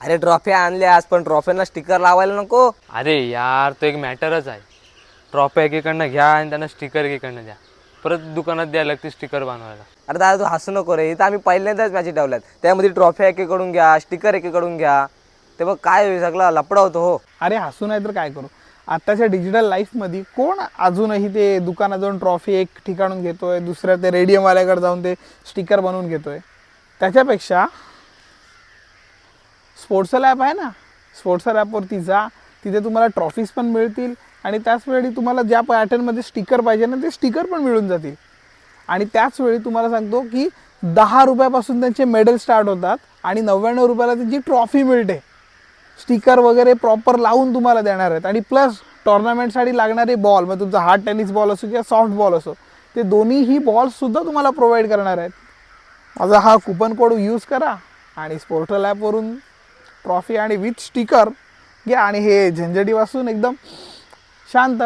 अरे ट्रॉफी आणल्यास पण ट्रॉफीला स्टिकर लावायला नको. अरे यार तो एक मॅटरच आहे. ट्रॉफी एकीकडनं घ्या आणि त्यांना स्टिकर एकीकडनं द्या. परत दुकानात द्यायला लागते स्टिकर बनवायला. अरे दादा तू हसू नको रे. इथं आम्ही पहिल्यांदाच मॅची ठेवल्यात त्यामध्ये ट्रॉफी एकीकडून घ्या स्टिकर एकीकडून घ्या. ते मग काय होईल सगळं लपडा होतो हो. अरे हसू नाही तर काय करू? आत्ताच्या डिजिटल लाईफमध्ये कोण अजूनही ते दुकानात जाऊन ट्रॉफी एक ठिकाणून घेतोय दुसऱ्या ते रेडियमवाल्याकडे जाऊन ते स्टिकर बनवून घेतोय? त्याच्यापेक्षा स्पोर्ट्सल ॲप आहे ना? स्पोर्ट्सर ॲपवरती जा. तिथे तुम्हाला ट्रॉफीज पण मिळतील आणि त्याचवेळी तुम्हाला ज्या पॅटर्नमध्ये स्टिकर पाहिजे ना ते स्टिकर पण मिळून जातील. आणि त्याचवेळी तुम्हाला सांगतो की दहा रुपयापासून त्यांचे मेडल स्टार्ट होतात आणि नव्याण्णव रुपयाला त्यांची ट्रॉफी मिळते. स्टिकर वगैरे प्रॉपर लावून तुम्हाला देणार आहेत. आणि प्लस टॉर्नामेंटसाठी लागणारे बॉल मग तुमचा हार्ड टेनिस बॉल असो किंवा सॉफ्ट बॉल असो ते दोन्हीही बॉल्ससुद्धा तुम्हाला प्रोव्हाइड करणार आहेत. माझा हा कुपन कोड यूज करा आणि स्पोर्टल ॲपवरून ट्रॉफी आणि विथ स्टिकर घ्या आणि हे झंझटीपासून एकदम शांत.